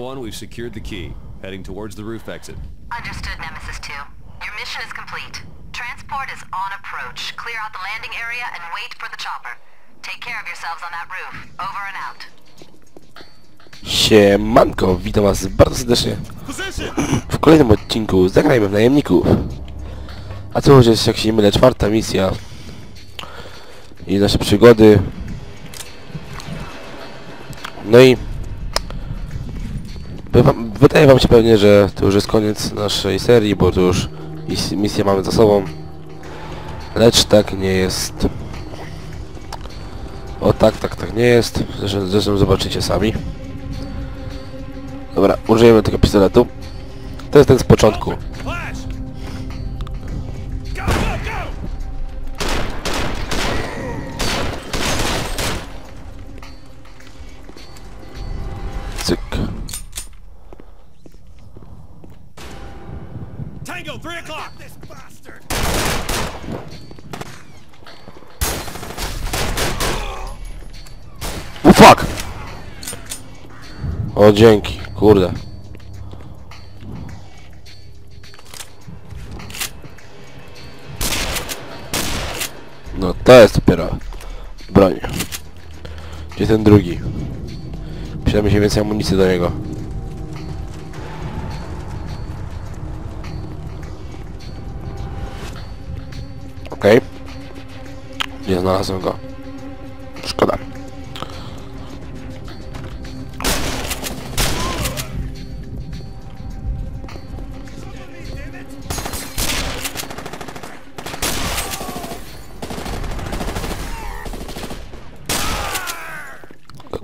1, we've secured the key. Heading towards the roof exit. Understood, Nemesis 2. Your mission is complete. Transport is on approach. Clear out the landing area and wait for the chopper. Take care of yourselves on that roof. Over and out. Siemanko, witam was bardzo serdecznie w kolejnym odcinku Zagrajmy w Najemników. A co już jest, jak się nie mylę, czwarta misja i nasze przygody. No i wydaje wam się pewnie, że to już jest koniec naszej serii, bo to już mis- misję mamy za sobą. Lecz tak nie jest. O tak, tak, tak nie jest. Zresztą, zresztą zobaczycie sami. Dobra, użyjemy tego pistoletu. To jest ten z początku. O dzięki, kurde. No to jest dopiero broń. Gdzie ten drugi? Przyda mi się więcej amunicji do niego. Okej. Nie znalazłem go.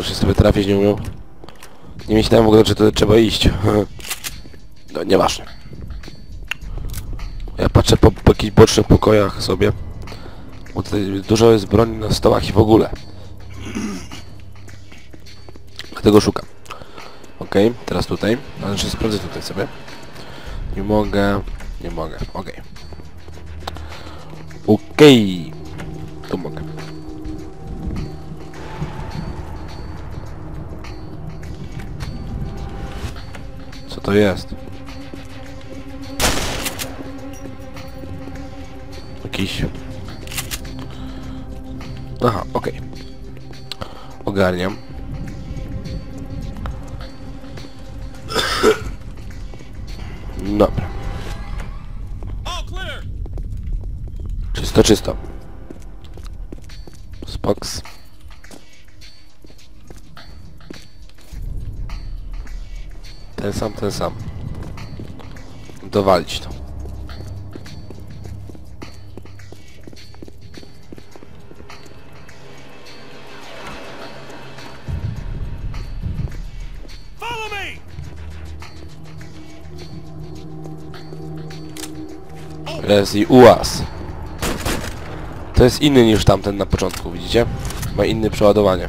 Kogoś się sobie trafić nie umiał. Nie myślałem w ogóle, że to trzeba iść. No nieważne. Ja patrzę po, po jakichś bocznych pokojach sobie. Bo tutaj dużo jest broni na stołach i w ogóle. Dlatego szukam. Okej, teraz tutaj. Ale jeszcze sprawdzę tutaj sobie. Nie mogę. Nie mogę. Okej. Okej. Tu mogę. Co to jest? Jakiś... Aha, okej. Ogarniam. Dobra. Czysto, czysto. Spoks. Ten sam, ten sam. Dowalić to. Jest i ułaz. To jest inny niż tamten na początku, widzicie? Ma inne przeładowanie.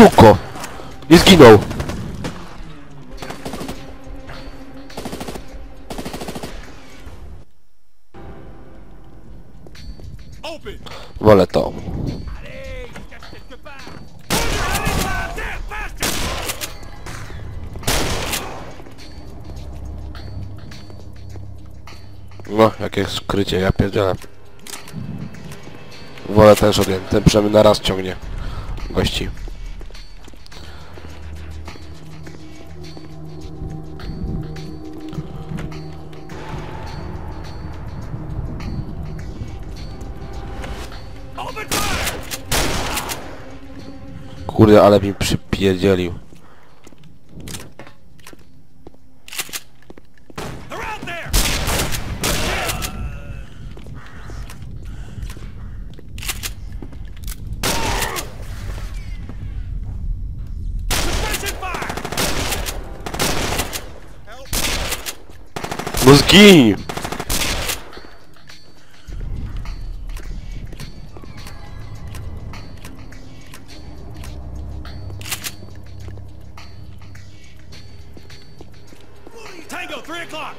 O ty szuko! Nie zginął! Wolę to. No, jakie skrycie, ja pierdzielę. Wolę ten shotgun, ten przynajmniej na raz ciągnie gości. Kurde, ale mi przypierdzielił. No! Diego, 3 o'clock.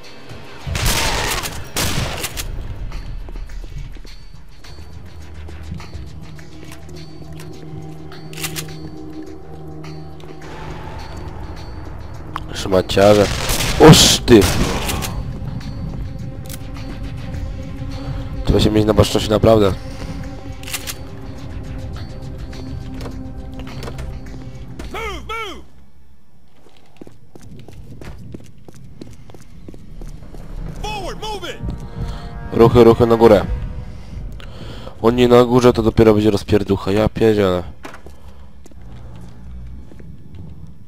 Szmaciarze. Trzeba się mieć na baczności naprawdę. Ruchy, ruchy na górę. Oni na górze to dopiero będzie rozpierducha. Ja pierdzielę.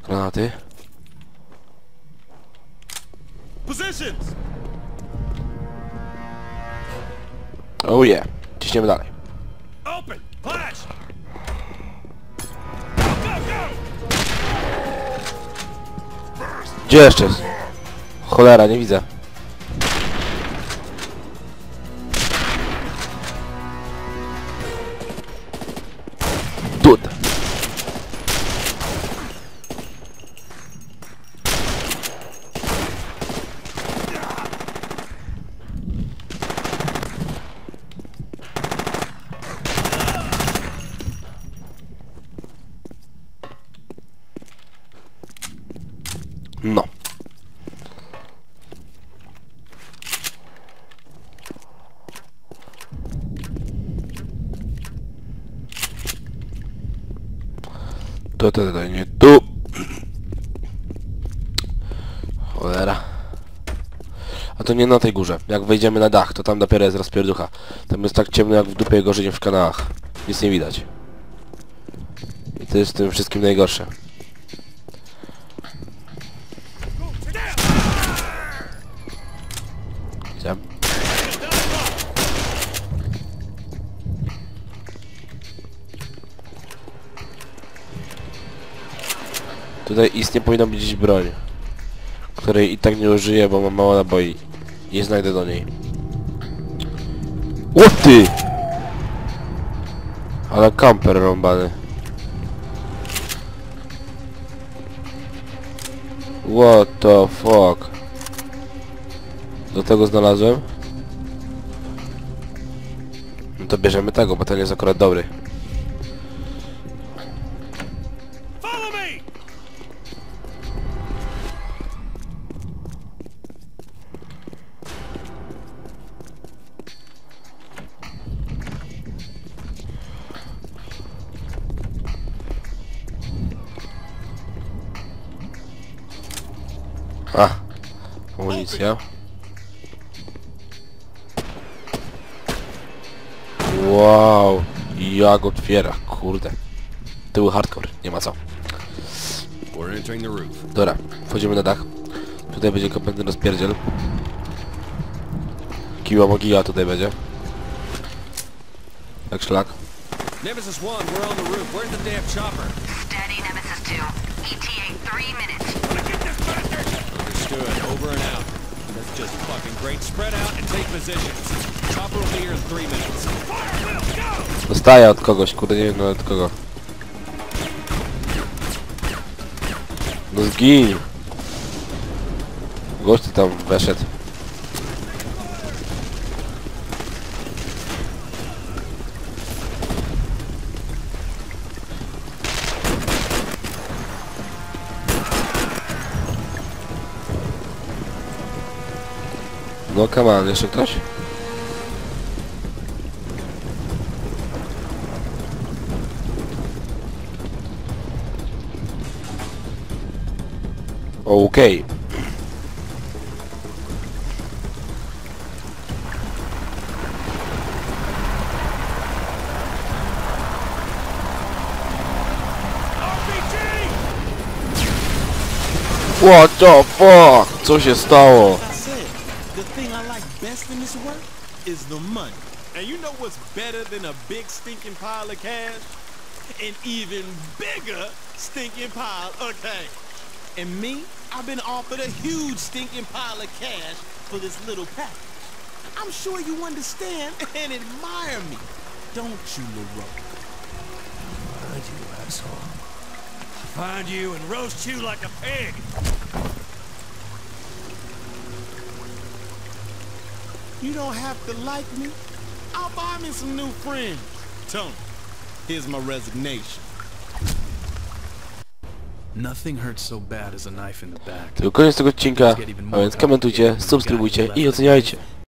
Granaty. Positions! Oh yeah. Ciśniemy dalej. Open! Flash! Gdzie jeszcze jest? Cholera, nie widzę. No. To, to, to, nie tu. Cholera. A to nie na tej górze. Jak wejdziemy na dach, to tam dopiero jest rozpierducha. Tam jest tak ciemno jak w dupie gorzej w kanałach. Nic nie widać. I to jest w tym wszystkim najgorsze. Tutaj istnie powinna być broń. Której i tak nie użyję, bo mam mało naboi. Nie znajdę do niej. O ty! Ale kamper rąbany. What the fuck? Do tego znalazłem? No to bierzemy tego, bo ten jest akurat dobry. Amunicja. Wow, jak otwiera, kurde. Tyły hardcore, nie ma co. Dobra, wchodzimy na dach. Tutaj będzie kompletny rozpierdziel. Kiła mogila tutaj będzie. Jak szlak. Nemesis 1, we're on the roof. Where's the damn chopper? Steady, Nemesis 2. ETA 3 minutes. Understood. Over and out. That's just fucking great. Spread out and take positions. Chopper will be here in three minutes. Fire, Will, go! Dostaję od kogoś, kurde nie wiem nawet od kogo. No zgin! Gość tam weszedł. No come on, jeszcze ktoś? Okej. RPG! What the fuck? Co się stało? Best work is the money. And you know what's better than a big stinking pile of cash? An even bigger stinking pile of cash. And me, I've been offered a huge stinking pile of cash for this little package. I'm sure you understand and admire me, don't you, LaRoe? Find you, asshole. Find you and roast you like a pig. You don't have to like me. I'll buy me some new friends. Tony, here's my resignation. Nothing hurts so bad as a knife in the back. To koniec tego odcinka, a więc komentujcie, subskrybujcie i oceniajcie.